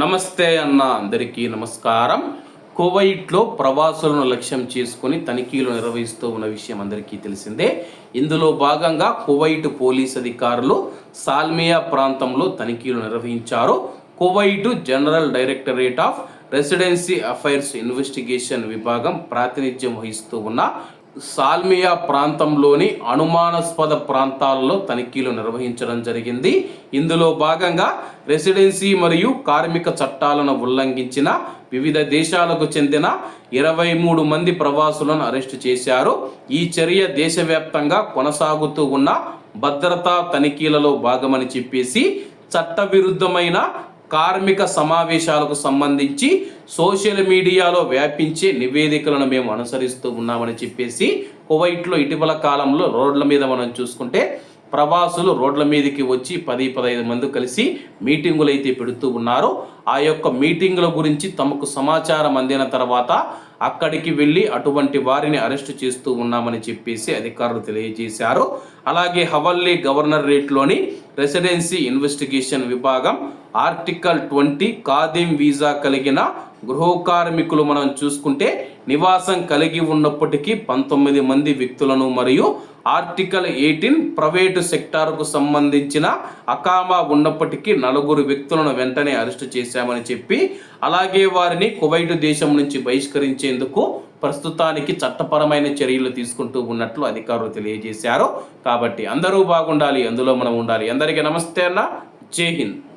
నమస్తే అన్న అందరికీ నమస్కారం. కువైట్లో ప్రవాసులను లక్ష్యం చేసుకుని తనిఖీలు నిర్వహిస్తూ ఉన్న విషయం అందరికీ తెలిసిందే. ఇందులో భాగంగా కువైట్ పోలీస్ అధికారులు సాల్మియా ప్రాంతంలో తనిఖీలు నిర్వహించారు. Kuwait general directorate of residency affairs investigation విభాగం ప్రాతినిధ్యం వహిస్తూ ఉన్న సాల్మియా ప్రాంతంలోని అనుమానాస్పద ప్రాంతాలలో తనిఖీలు నిర్వహించడం జరిగింది. ఇందులో భాగంగా రెసిడెన్సీ మరియు కార్మిక చట్టాలను ఉల్లంఘించిన వివిధ దేశాలకు చెందిన ఇరవై మూడు మంది ప్రవాసులను అరెస్టు చేశారు. ఈ చర్య దేశవ్యాప్తంగా కొనసాగుతూ ఉన్న భద్రతా తనిఖీలలో భాగమని చెప్పేసి చట్టవిరుద్ధమైన కార్మిక సమావేశాలకు సంబంధించి సోషల్ మీడియాలో వ్యాపించే నివేదికలను మేము అనుసరిస్తూ ఉన్నామని చెప్పేసి కువైట్లో ఇటీవల కాలంలో రోడ్ల మీద మనం చూసుకుంటే ప్రవాసులు రోడ్ల మీదకి వచ్చి పది పదహైదు మంది కలిసి మీటింగులు అయితే పెడుతూ ఉన్నారు. ఆ యొక్క మీటింగుల గురించి తమకు సమాచారం అందిన తర్వాత అక్కడికి వెళ్ళి అటువంటి వారిని అరెస్టు చేస్తూ ఉన్నామని చెప్పేసి అధికారులు తెలియజేశారు. అలాగే హవల్లీ గవర్నర్ రేట్లోని రెసిడెన్సీ ఇన్వెస్టిగేషన్ విభాగం ఆర్టికల్ ట్వంటీ ఖాదీం వీసా కలిగిన గృహ కార్మికులు మనం చూసుకుంటే నివాసం కలిగి ఉన్నప్పటికీ పంతొమ్మిది మంది వ్యక్తులను మరియు ఆర్టికల్ ఎయిటీన్ ప్రైవేటు సెక్టార్కు సంబంధించిన అకామా ఉన్నప్పటికీ నలుగురు వ్యక్తులను వెంటనే అరెస్టు చేశామని చెప్పి అలాగే వారిని కువైట్ దేశం నుంచి బహిష్కరించేందుకు ప్రస్తుతానికి చట్టపరమైన చర్యలు తీసుకుంటూ ఉన్నట్లు అధికారులు తెలియజేశారు. కాబట్టి అందరూ బాగుండాలి అందులో మనం ఉండాలి. అందరికీ నమస్తే అన్న. జై హింద్.